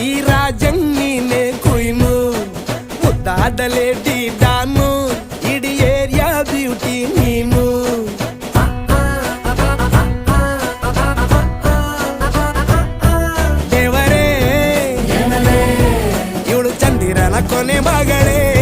ఈ రాజన్ని నే కుయిను. ఉదాదలే దాను. ఇడి ఏరియా బ్యూటీ నేను. ದೇವರೇ ఇవుడు చందిరాల కొనే మగడే